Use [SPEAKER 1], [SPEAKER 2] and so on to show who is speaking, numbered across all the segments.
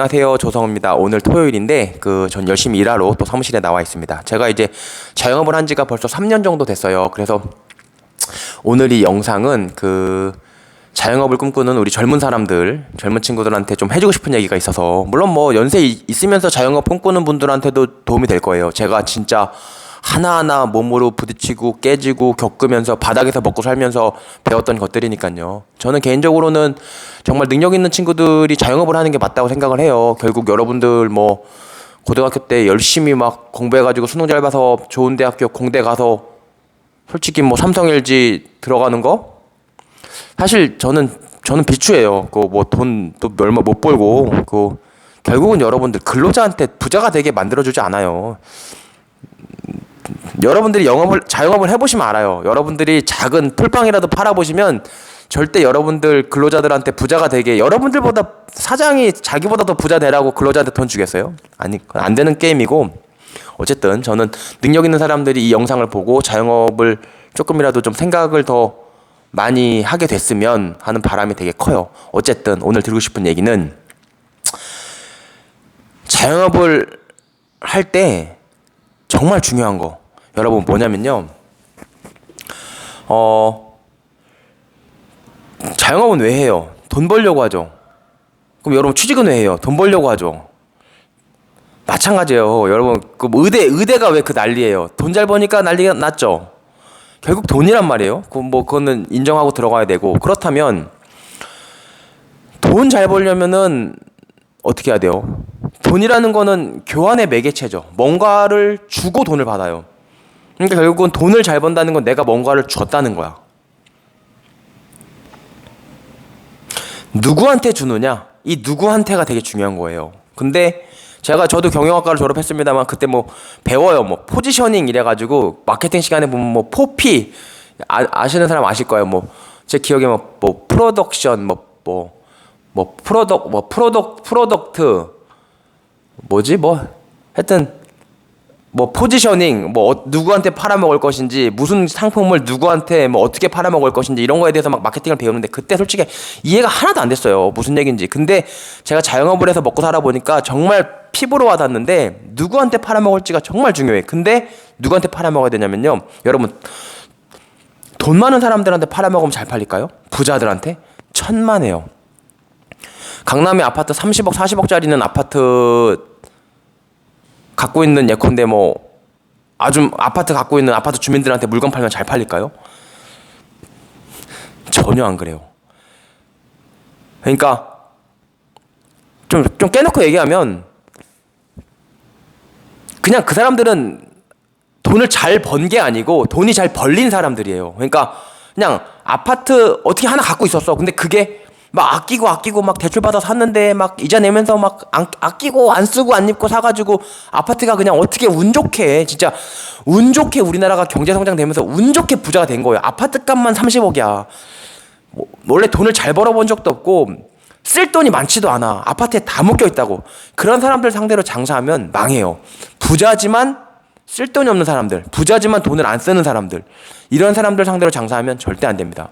[SPEAKER 1] 안녕하세요 조성우입니다. 오늘 토요일인데 그 전 열심히 일하러 또 사무실에 나와 있습니다. 제가 이제 자영업을 한 지가 벌써 3년 정도 됐어요. 그래서 오늘 이 영상은 그 자영업을 꿈꾸는 우리 젊은 사람들, 젊은 친구들한테 좀 해주고 싶은 얘기가 있어서 물론 뭐 연세 이- 있으면서 자영업 꿈꾸는 분들한테도 도움이 될 거예요. 제가 진짜 하나하나 몸으로 부딪히고 깨지고 겪으면서 바닥에서 먹고 살면서 배웠던 것들이니까요. 저는 개인적으로는 정말 능력 있는 친구들이 자영업을 하는 게 맞다고 생각을 해요. 결국 여러분들 뭐 고등학교 때 열심히 막 공부해가지고 수능 잘 봐서 좋은 대학교 공대 가서 솔직히 뭐 삼성 LG 들어가는 거 사실 저는 저는 비추예요. 그 뭐돈또 얼마 못 벌고 그 결국은 여러분들 근로자한테 부자가 되게 만들어주지 않아요. 여러분들이 영업을 자영업을 해보시면 알아요. 여러분들이 작은 풀빵이라도 팔아보시면 절대 여러분들 근로자들한테 부자가 되게 여러분들보다 사장이 자기보다 더 부자 되라고 근로자한테 돈 주겠어요? 아니 안 되는 게임이고 어쨌든 저는 능력 있는 사람들이 이 영상을 보고 자영업을 조금이라도 좀 생각을 더 많이 하게 됐으면 하는 바람이 되게 커요. 어쨌든 오늘 드리고 싶은 얘기는 자영업을 할 때 정말 중요한 거 여러분 뭐냐면요. 어 자영업은 왜 해요? 돈 벌려고 하죠. 그럼 여러분 취직은 왜 해요? 돈 벌려고 하죠. 마찬가지예요. 여러분 그 의대 의대가 왜 그 난리예요? 돈 잘 버니까 난리가 났죠. 결국 돈이란 말이에요. 그뭐 그거는 인정하고 들어가야 되고 그렇다면 돈 잘 벌려면은 어떻게 해야 돼요? 돈이라는 거는 교환의 매개체죠. 뭔가를 주고 돈을 받아요. 그러니까 결국은 돈을 잘 번다는 건 내가 뭔가를 줬다는 거야. 누구한테 주느냐? 이 누구한테가 되게 중요한 거예요. 근데 제가 저도 경영학과를 졸업했습니다만 그때 뭐 배워요. 뭐 포지셔닝 이래가지고 마케팅 시간에 보면 뭐 포피 아, 아시는 사람 아실 거예요. 뭐 제 기억에 뭐, 뭐 프로덕션 뭐뭐뭐 프로덕 뭐 프로덕 프로덕트 뭐지? 뭐? 하여튼 뭐 포지셔닝 뭐 어- 누구한테 팔아먹을 것인지 무슨 상품을 누구한테 뭐 어떻게 팔아먹을 것인지 이런 거에 대해서 막 마케팅을 배우는데 그때 솔직히 이해가 하나도 안 됐어요. 무슨 얘기인지. 근데 제가 자영업을 해서 먹고 살아 보니까 정말 피부로 와닿는데 누구한테 팔아먹을지가 정말 중요해. 근데 누구한테 팔아먹어야 되냐면요. 여러분 돈 많은 사람들한테 팔아먹으면 잘 팔릴까요? 부자들한테? 천만에요 강남에 아파트 30억 40억짜리는 아파트 갖고 있는 예컨대 뭐 아주 아파트 갖고 있는 아파트 주민들한테 물건 팔면 잘 팔릴까요? 전혀 안 그래요. 그러니까 좀 좀 깨놓고 얘기하면 그냥 그 사람들은 돈을 잘 번 게 아니고 돈이 잘 벌린 사람들이에요. 그러니까 그냥 아파트 어떻게 하나 갖고 있었어. 근데 그게 막 아끼고 아끼고 막 대출 받아 샀는데 막 이자 내면서 막 안, 아끼고 안 쓰고 안 입고 사가지고 아파트가 그냥 어떻게 운 좋게 진짜 운 좋게 우리나라가 경제 성장되면서 운 좋게 부자가 된 거예요. 아파트 값만 30억이야. 뭐, 원래 돈을 잘 벌어본 적도 없고 쓸 돈이 많지도 않아. 아파트에 다 묶여 있다고. 그런 사람들 상대로 장사하면 망해요. 부자지만 쓸 돈이 없는 사람들, 부자지만 돈을 안 쓰는 사람들, 이런 사람들 상대로 장사하면 절대 안 됩니다.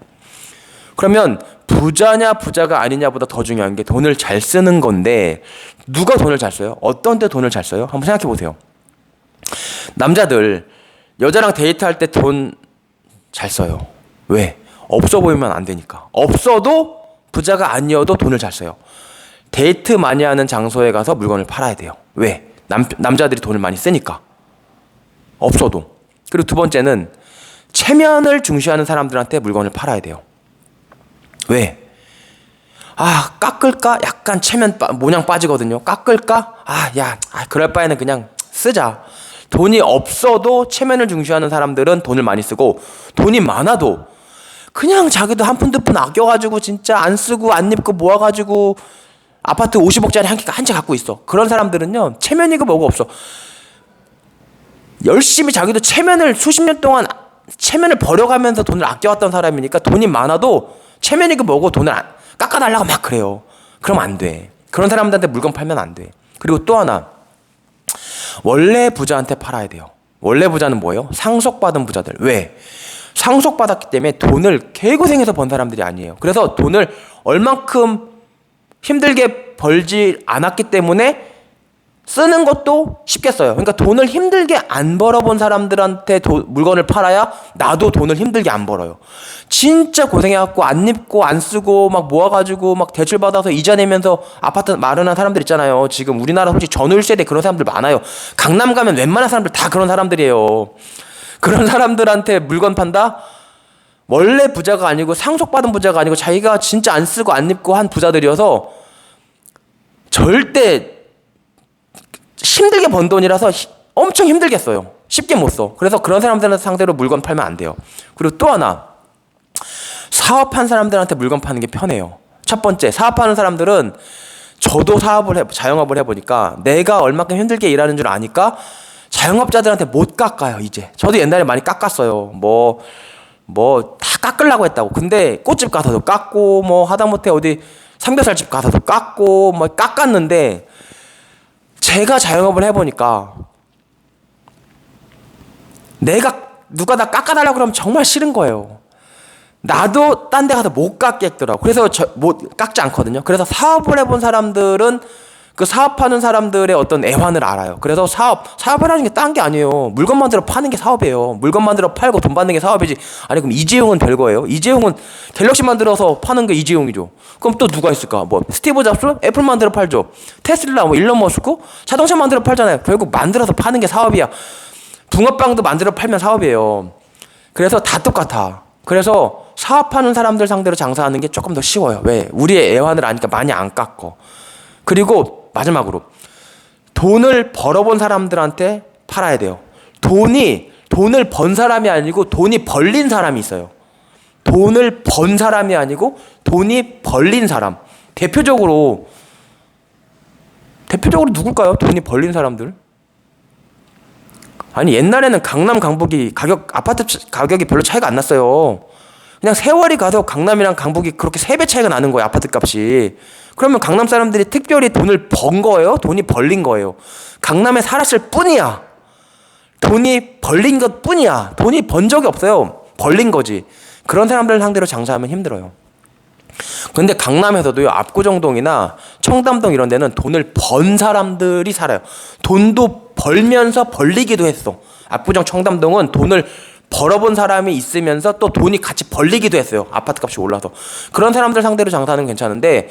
[SPEAKER 1] 그러면 부자냐 부자가 아니냐보다 더 중요한 게 돈을 잘 쓰는 건데 누가 돈을 잘 써요? 어떤 때 돈을 잘 써요? 한번 생각해 보세요. 남자들 여자랑 데이트할 때 돈 잘 써요. 왜? 없어 보이면 안 되니까. 없어도 부자가 아니어도 돈을 잘 써요. 데이트 많이 하는 장소에 가서 물건을 팔아야 돼요. 왜? 남, 남자들이 돈을 많이 쓰니까. 없어도. 그리고 두 번째는 체면을 중시하는 사람들한테 물건을 팔아야 돼요. 왜? 아, 깎을까? 약간 체면 빠, 모양 빠지거든요. 깎을까? 아, 야, 아, 그럴 바에는 그냥 쓰자. 돈이 없어도 체면을 중시하는 사람들은 돈을 많이 쓰고 돈이 많아도 그냥 자기도 한 푼 두 푼 아껴가지고 진짜 안 쓰고 안 입고 모아가지고 아파트 50억짜리 한채한채 갖고 있어. 그런 사람들은요 체면이고 뭐고 없어. 열심히 자기도 체면을 수십 년 동안 체면을 버려가면서 돈을 아껴왔던 사람이니까 돈이 많아도 체면이고 뭐고 돈을 안- 깎아달라고 막 그래요. 그럼 안 돼. 그런 사람들한테 물건 팔면 안 돼. 그리고 또 하나 원래 부자한테 팔아야 돼요. 원래 부자는 뭐예요? 상속받은 부자들. 왜? 상속받았기 때문에 돈을 개고생해서 번 사람들이 아니에요. 그래서 돈을 얼만큼 힘들게 벌지 않았기 때문에 쓰는 것도 쉽게 써요. 그러니까 돈을 힘들게 안 벌어본 사람들한테 도- 물건을 팔아야 나도 돈을 힘들게 안 벌어요. 진짜 고생해갖고 안 입고 안 쓰고 막 모아가지고 막 대출 받아서 이자 내면서 아파트 마련한 사람들 있잖아요. 지금 우리나라 솔직히 전후일 세대 그런 사람들 많아요. 강남 가면 웬만한 사람들 다 그런 사람들이에요. 그런 사람들한테 물건 판다? 원래 부자가 아니고 상속받은 부자가 아니고 자기가 진짜 안 쓰고 안 입고 한 부자들이어서 절대 힘들게 번 돈이라서 히- 엄청 힘들게 써요. 쉽게 못 써. 그래서 그런 사람들한테 상대로 물건 팔면 안 돼요. 그리고 또 하나 사업한 사람들한테 물건 파는 게 편해요. 첫 번째 사업하는 사람들은 저도 사업을 해 자영업을 해보니까 내가 얼마큼 힘들게 일하는 줄 아니까 자영업자들한테 못 깎아요 이제. 저도 옛날에 많이 깎았어요. 뭐 뭐 다 깎으려고 했다고. 근데 꽃집 가서도 깎고 뭐 하다못해 어디 삼겹살집 가서도 깎고 뭐 깎았는데 제가 자영업을 해보니까 내가 누가 나 깎아달라고 그러면 정말 싫은 거예요. 나도 딴 데 가서 못 깎겠더라고. 그래서 저, 못 깎지 않거든요. 그래서 사업을 해본 사람들은 그 사업하는 사람들의 어떤 애환을 알아요. 그래서 사업, 사업을 하는 게 딴 게 아니에요. 물건 만들어 파는 게 사업이에요. 물건 만들어 팔고 돈 받는 게 사업이지. 아니, 그럼 이재용은 별거예요? 이재용은 갤럭시 만들어서 파는 게 이재용이죠. 그럼 또 누가 있을까? 뭐, 스티브 잡스? 애플 만들어 팔죠. 테슬라, 뭐, 일론 머스크? 자동차 만들어 팔잖아요. 결국 만들어서 파는 게 사업이야. 붕어빵도 만들어 팔면 사업이에요. 그래서 다 똑같아. 그래서 사업하는 사람들 상대로 장사하는 게 조금 더 쉬워요. 왜? 우리의 애환을 아니까 많이 안 깎어. 그리고 마지막으로 돈을 벌어본 사람들한테 팔아야 돼요. 돈이 돈을 번 사람이 아니고 돈이 벌린 사람이 있어요. 돈을 번 사람이 아니고 돈이 벌린 사람. 대표적으로 대표적으로 누굴까요? 돈이 벌린 사람들? 아니 옛날에는 강남 강북이 가격 아파트 차- 가격이 별로 차이가 안 났어요. 그냥 세월이 가서 강남이랑 강북이 그렇게 세 배 차이가 나는 거예요 아파트 값이. 그러면 강남 사람들이 특별히 돈을 번 거예요? 돈이 벌린 거예요? 강남에 살았을 뿐이야. 돈이 벌린 것 뿐이야. 돈이 번 적이 없어요. 벌린 거지. 그런 사람들 상대로 장사하면 힘들어요. 근데 강남에서도요 압구정동이나 청담동 이런 데는 돈을 번 사람들이 살아요. 돈도 벌면서 벌리기도 했어. 압구정 청담동은 돈을 벌어본 사람이 있으면서 또 돈이 같이 벌리기도 했어요. 아파트 값이 올라서 그런 사람들 상대로 장사하는 괜찮은데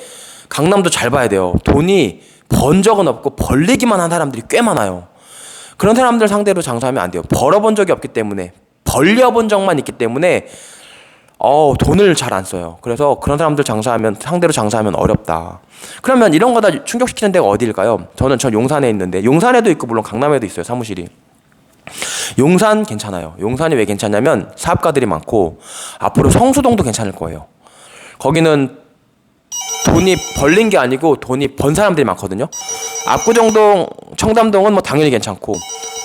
[SPEAKER 1] 강남도 잘 봐야 돼요. 돈이 번 적은 없고 벌리기만 한 사람들이 꽤 많아요. 그런 사람들 상대로 장사하면 안 돼요. 벌어본 적이 없기 때문에 벌려본 적만 있기 때문에 어 돈을 잘 안 써요. 그래서 그런 사람들 장사하면 상대로 장사하면 어렵다. 그러면 이런 거 다 충족시키는 데가 어디일까요? 저는 전 용산에 있는데 용산에도 있고 물론 강남에도 있어요 사무실이. 용산 괜찮아요. 용산이 왜 괜찮냐면 사업가들이 많고 앞으로 성수동도 괜찮을 거예요. 거기는 돈이 벌린 게 아니고 돈이 번 사람들이 많거든요. 압구정동, 청담동은 뭐 당연히 괜찮고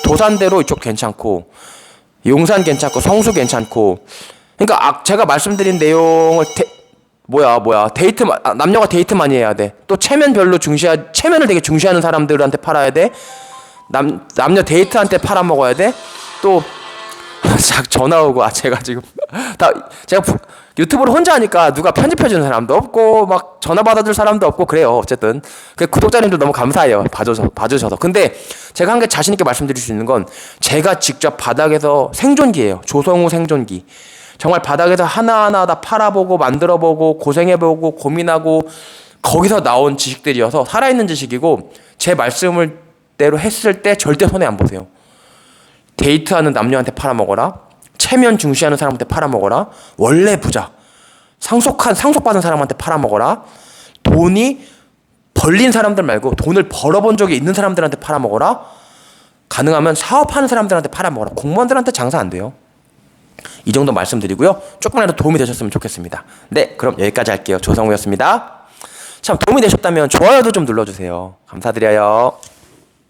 [SPEAKER 1] 도산대로 이쪽 괜찮고 용산 괜찮고 성수 괜찮고 그러니까 아, 제가 말씀드린 내용을 데, 뭐야 뭐야 데이트 마- 아, 남녀가 데이트 많이 해야 돼. 또 체면 별로 중시하 체면을 되게 중시하는 사람들한테 팔아야 돼. 남 남녀 데이트한테 팔아 먹어야 돼. 또 자, 전화 오고 아 제가 지금 다 제가 부- 유튜브를 혼자 하니까 누가 편집해 주는 사람도 없고 막 전화 받아줄 사람도 없고 그래요 어쨌든. 그 구독자님들 너무 감사해요 봐줘서 봐주셔서. 근데 제가 한 게 자신 있게 말씀드릴 수 있는 건 제가 직접 바닥에서 생존기예요 조성우 생존기. 정말 바닥에서 하나하나 다 팔아보고 만들어보고 고생해보고 고민하고 거기서 나온 지식들이어서 살아있는 지식이고 제 말씀을 대로 했을 때 절대 손해 안 보세요. 데이트하는 남녀한테 팔아먹어라. 체면 중시하는 사람한테 팔아먹어라. 원래 부자. 상속한 상속받은 사람한테 팔아먹어라. 돈이 벌린 사람들 말고 돈을 벌어본 적이 있는 사람들한테 팔아먹어라. 가능하면 사업하는 사람들한테 팔아먹어라. 공무원들한테 장사 안 돼요. 이 정도 말씀드리고요. 조금이라도 도움이 되셨으면 좋겠습니다. 네, 그럼 여기까지 할게요. 조성우였습니다. 참 도움이 되셨다면 좋아요도 좀 눌러주세요. 감사드려요.